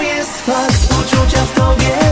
To jest fakt, uczucia w tobie.